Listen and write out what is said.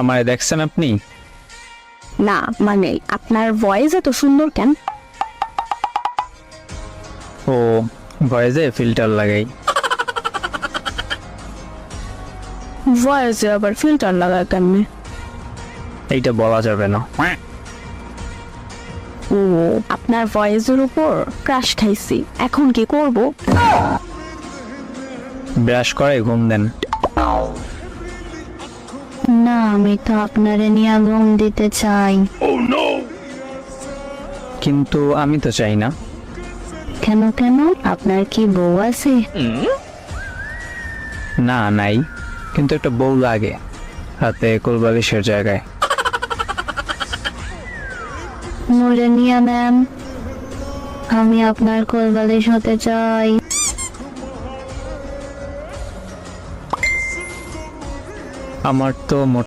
আমায় দেখছেন আপনি? না মানে আপনার ভয়েস এত সুন্দর কেন? ও ভয়েসে ফিল্টার লাগাই। ভয়েসে আবার ফিল্টার লাগায় কেমনে? এইটা বলা যাবে না। ও আপনার ভয়েসের উপর ক্রাশ খাইছি। এখন কি করব? ব্রাশ করে ঘুম দেন। আমি তো আপনারে নিয়ে ঘুম দিতে চাই। কিন্তু আমি তো চাই না। কেন কেন? আপনার কি বউ আছে? না নাই। কিন্তু একটা বউ লাগে হাতে কোলবালিশের জায়গায়। মুরেনিয়া ম্যাম আমি আপনার কোলবালিশ হতে চাই। আমার তো মোট